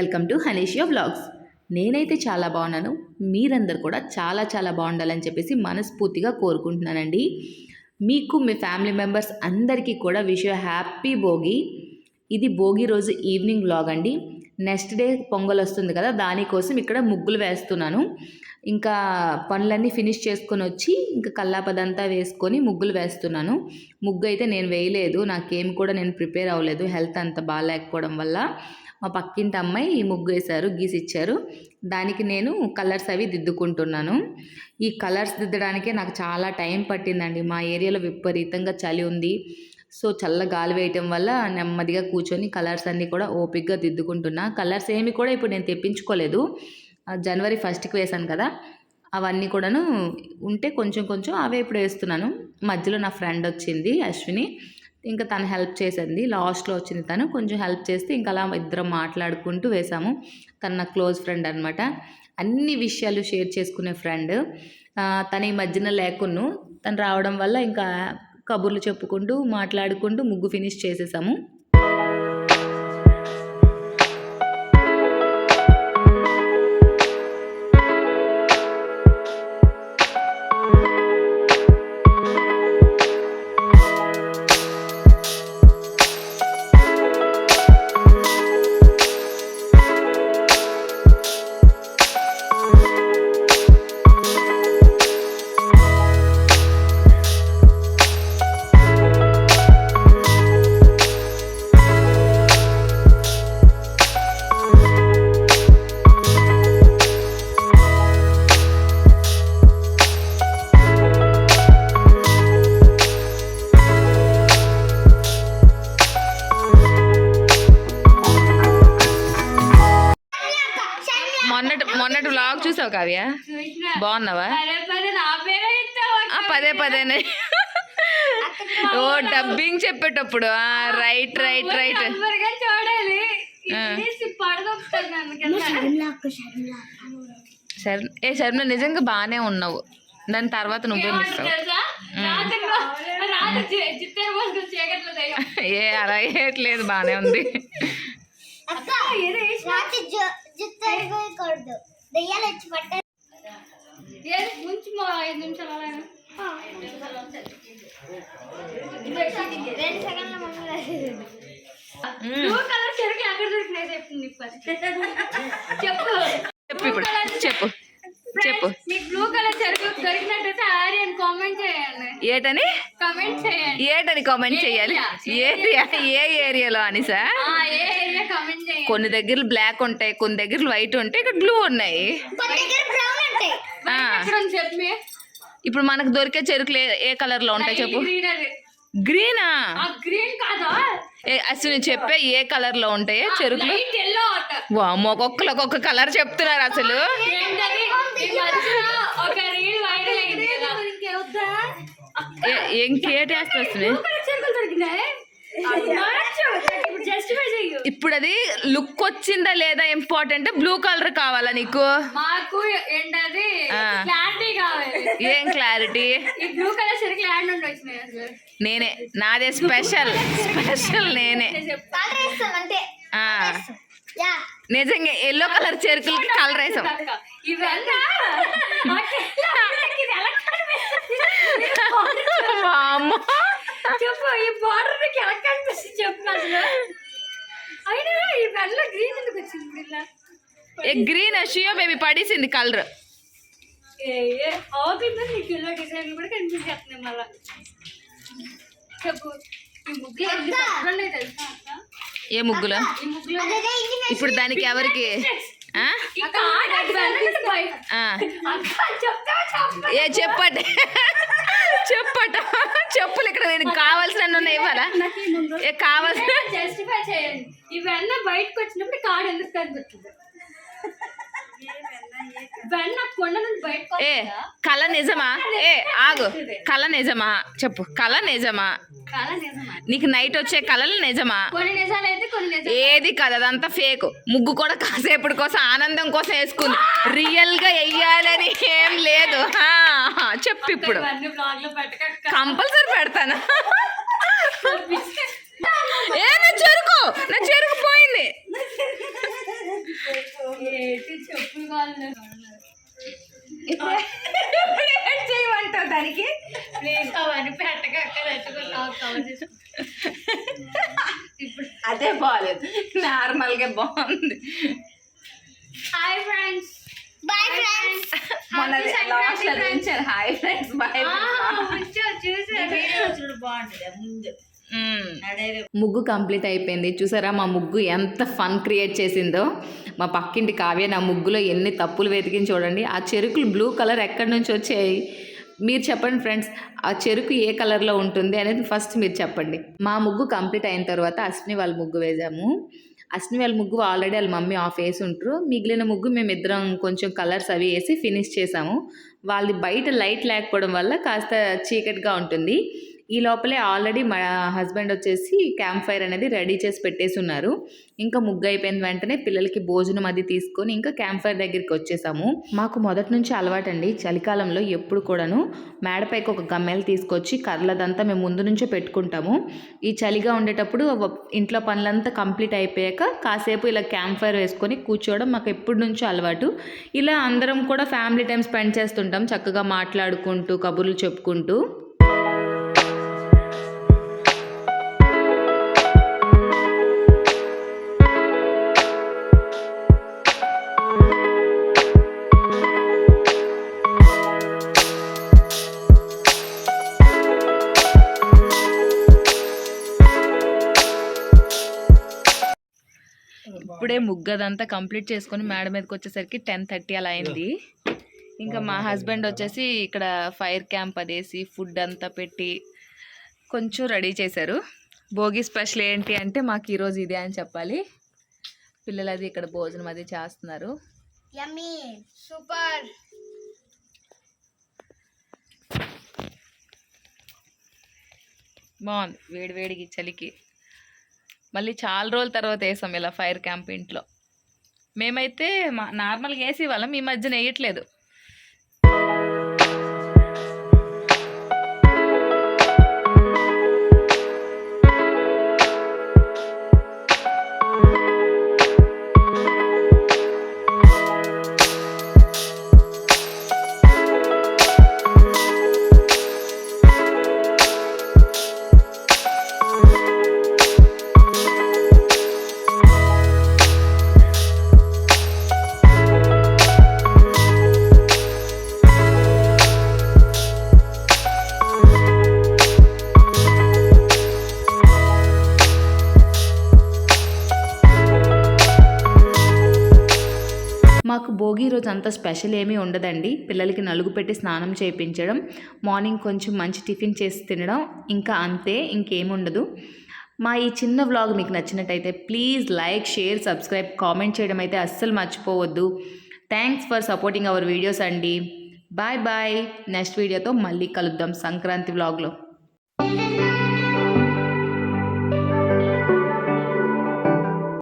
Welcome to హనీషియా vlogs. నేనైతే చాలా బాగున్నాను. మీరందరు కూడా చాలా చాలా బాగుండాలని చెప్పేసి మనస్ఫూర్తిగా కోరుకుంటున్నానండి. మీకు మీ ఫ్యామిలీ మెంబర్స్ అందరికీ కూడా విష్ హ్యాపీ భోగి. ఇది భోగి రోజు ఈవినింగ్ వ్లాగ్ అండి. నెక్స్ట్ డే పొంగల్ వస్తుంది కదా దానికోసం ఇక్కడ ముగ్గులు వేస్తున్నాను. ఇంకా పనులన్నీ ఫినిష్ చేసుకొని వచ్చి ఇంకా కల్లాపదంతా వేసుకొని ముగ్గులు వేస్తున్నాను. ముగ్గు అయితే నేను వేయలేదు. నాకేం కూడా నేను ప్రిపేర్ అవ్వలేదు. హెల్త్ అంత బాగాలేకపోవడం వల్ల. మా పక్కింటి అమ్మాయి ఈ ముగ్గు వేశారు గీసి ఇచ్చారు దానికి నేను కలర్స్ అవి దిద్దుకుంటున్నాను. ఈ కలర్స్ దిద్దడానికే నాకు చాలా టైం పట్టిందండి. మా ఏరియాలో విపరీతంగా చలి ఉంది. సో చల్ల గాలి వేయటం వల్ల నెమ్మదిగా కూర్చొని కలర్స్ అన్నీ కూడా ఓపిక్గా దిద్దుకుంటున్నా. కలర్స్ ఏమి కూడా ఇప్పుడు నేను తెప్పించుకోలేదు. జనవరి ఫస్ట్కి వేశాను కదా. అవన్నీ కూడాను ఉంటే కొంచెం కొంచెం అవే ఇప్పుడు వేస్తున్నాను. మధ్యలో నా ఫ్రెండ్ వచ్చింది అశ్విని. ఇంకా తను హెల్ప్ చేసింది. లాస్ట్లో వచ్చింది తను. కొంచెం హెల్ప్ చేస్తే ఇంకా అలా ఇద్దరం మాట్లాడుకుంటూ వేసాము తను నా క్లోజ్ ఫ్రెండ్ అనమాట అన్ని విషయాలు షేర్ చేసుకునే ఫ్రెండ్. తను ఈ మధ్యన లేకున్ను. తను రావడం వల్ల ఇంకా కబుర్లు చెప్పుకుంటూ మాట్లాడుకుంటూ ముగ్గు ఫినిష్ చేసేసాము. మొన్నటి మొన్నటి వ్లాగ్ చూసావు కావ్య? బాగున్నావా? పదే పదేనే. ఓ డబ్బింగ్ చెప్పేటప్పుడు. రైట్ రైట్ రైట్ ఏ శర్మ నిజంగా బాగానే ఉన్నావు. దాని తర్వాత నువ్వే మిస్ ఏ అలా ఏట్లేదు బాగానే ఉంది. అక్క ఏదో వేసి రాత్రి జుత్తు అయిపోయకూడదు దెయ్యాలు వచ్చి పట్ట ఏది? ముంచు మా ఐదు నిమిషాలు అలాగా రెండు సెకండ్ల ముందు బ్లూ కలర్ చెరుకు దొరికినాయి చెప్తుంది చెప్పు. చెప్పు ఇప్పుడు. చెప్పు. చెప్పు. మీకు బ్లూ కలర్ చెరుకు చేయండి ఏటని? ఏటని కామెంట్ చేయాలి? ఏరియా? ఏ ఏరియాలో అనిసా ఆ, ఏ ఏరియా కామెంట్ చేయండి. కొన్ని దగ్గర బ్లాక్ ఉంటాయి కొన్ని దగ్గర వైట్ ఉంటాయి ఇక్కడ బ్లూ ఉన్నాయి? ఇప్పుడు మనకు దొరికే చెరుకులు ఏ- ఏ కలర్లో ఉంటాయి చెప్పు? గ్రీన్ గ్రీనా ఆ గ్రీన్ కాదా? ఏ అసలు చెప్పే ఏ కలర్లో ఉంటాయి చెరుకులు? ఒక్కొక్కరు ఒక్కొక్క కలర్ చెప్తున్నారు అసలు. ఇంకేటి. ఇప్పుడు జస్టిఫై చెయ్యు ఇప్పుడు అది లుక్ వచ్చిందా లేదా ఇంపార్టెంట్ బ్లూ కలర్ కావాలా నీకు? మాకు ఏంటది? ఆ. క్లారిటీ కావాలి. ఏం క్లారిటీ ఈ బ్లూ కలర్ నేనే. నాదే స్పెషల్ స్పెషల్ నేనే. అంటే నిజంగా ఎల్లో కలర్ చెరుకులకి కలర్ వేసాం ఇవన్నా ఇది ఎలా కనిపిస్తుంది? వామ్మో. చెప్పు ఈ బార్డర్ నీకు ఎలా కనిపిస్తుంది చెప్పు అసలు అయినా ఈ వెల్ల గ్రీన్ ఎందుకు వచ్చింది ఇలా ఏ గ్రీన్ షియో బేబీ పడేసింది కలర్ ఏ ఏ అవుతుంది నీకు ఇలా డిజైన్ కూడా కనిపించేస్తున్నాయి మళ్ళా. చెప్పు ఈ ముగ్గులు తెలుసా ఏ ఇప్పుడు దానికి ఎవరికి? ఆ? అక్క ఆడది వెల్లది బయట ఆ. అక్క చెప్తావా చెప్పు ఏ చెప్పండి. చెప్పట. చెప్పులు ఇక్కడ నేను కావాల్సిన ఉన్నాయి ఇవ్వాలా? ఏ కావాల్సిన జస్టిఫై చేయండి. ఇవన్నీ బయటకు వచ్చినప్పుడు కాడు ఎందుకు కనిపిస్తుంది? ఏ? కళ నిజమా? ఏ ఆగు. కళ నిజమా? చెప్పు. కళ నిజమా? నీకు నైట్ వచ్చే కళలు నిజమా? ఏది కాదు అదంతా ఫేక్ ముగ్గు కూడా కాసేపటి కోసం ఆనందం కోసం వేసుకుంది. రియల్గా వెయ్యాలని ఏం లేదు. చెప్పు ఇప్పుడు. కంపల్సరీ పెడతాను? ఏ నా చెరుకు నా చెరుకు. నార్మల్గా బాగుంది. Hi friends. Bye friends. మొన్న Sanctuary లాస్ట్లో. ఉంచారు హాయ్ ఫ్రెండ్స్. బాయ్ చూసారు చూడు. బాగుంటుంది. ముందు. ముగ్గు కంప్లీట్ అయిపోయింది. చూసారా మా ముగ్గు ఎంత ఫన్ క్రియేట్ చేసిందో? మా పక్కింటి కావ్య నా ముగ్గులో ఎన్ని తప్పులు వెతికింది చూడండి. ఆ చెరుకులు బ్లూ కలర్ ఎక్కడి నుంచి వచ్చాయి? మీరు చెప్పండి ఫ్రెండ్స్ ఆ చెరుకు ఏ కలర్లో ఉంటుంది అనేది ఫస్ట్ మీరు చెప్పండి. మా ముగ్గు కంప్లీట్ అయిన తర్వాత అశ్విని వాళ్ళ ముగ్గు వేసాము. అశ్విని వాళ్ళ ముగ్గు ఆల్రెడీ వాళ్ళ మమ్మీ ఆఫ్ వేసి ఉంటారు. మిగిలిన ముగ్గు మేము ఇద్దరం కొంచెం కలర్స్ అవి వేసి ఫినిష్ చేసాము. వాళ్ళది బయట లైట్ లేకపోవడం వల్ల కాస్త చీకటిగా ఉంటుంది. ఈ లోపలే ఆల్రెడీ మా హస్బెండ్ వచ్చేసి క్యాంప్ ఫైర్ అనేది రెడీ చేసి పెట్టేసి ఉన్నారు ఇంకా ముగ్గు అయిపోయిన వెంటనే పిల్లలకి భోజనం అది తీసుకొని ఇంకా క్యాంప్ ఫైర్ దగ్గరికి వచ్చేసాము. మాకు మొదటి నుంచి అలవాటండి చలికాలంలో ఎప్పుడు కూడాను మేడపైకి ఒక గమ్మెలు తీసుకొచ్చి కర్రలదంతా మేము ముందు నుంచే పెట్టుకుంటాము. ఈ చలిగా ఉండేటప్పుడు ఇంట్లో పనులంతా కంప్లీట్ అయిపోయాక కాసేపు ఇలా క్యాంప్ ఫైర్ వేసుకొని కూర్చోవడం మాకు ఎప్పటి నుంచో అలవాటు. ఇలా అందరం కూడా ఫ్యామిలీ టైం స్పెండ్ చేస్తుంటాం చక్కగా మాట్లాడుకుంటూ కబుర్లు చెప్పుకుంటూ. ఇప్పుడే ముగ్గు అదంతా కంప్లీట్ చేసుకొని మేడ మీదకి వచ్చేసరికి టెన్ థర్టీ అలా అయింది. ఇంకా మా హస్బెండ్ వచ్చేసి ఇక్కడ ఫైర్ క్యాంప్ అదేసి ఫుడ్ అంతా పెట్టి కొంచెం రెడీ చేశారు. భోగి స్పెషల్ ఏంటి అంటే మాకు ఈరోజు ఇదే అని చెప్పాలి. పిల్లలు అది ఇక్కడ భోజనం అది చేస్తున్నారు. సూపర్. బాగుంది. వేడి వేడికి చలికి. మళ్ళీ చాలా రోజుల తర్వాత వేసాం ఇలా ఫైర్ క్యాంప్ ఇంట్లో. మేమైతే మా నార్మల్గా వేసి వాళ్ళం ఈ మధ్యన వేయట్లేదు. మాకు భోగి రోజు అంత స్పెషల్ ఏమీ ఉండదండి. పిల్లలకి నలుగు పెట్టి స్నానం చేయించడం మార్నింగ్ కొంచెం మంచి టిఫిన్ చేసి తినడం ఇంకా అంతే ఇంకేముండదు మా ఈ చిన్న వ్లాగ్ మీకు నచ్చినట్టయితే please like share subscribe comment చేయడం అయితే అస్సలు మర్చిపోవద్దు. Thanks for supporting our videos అండి. Bye bye. నెక్స్ట్ వీడియోతో మళ్ళీ కలుద్దాం సంక్రాంతి వ్లాగ్లో.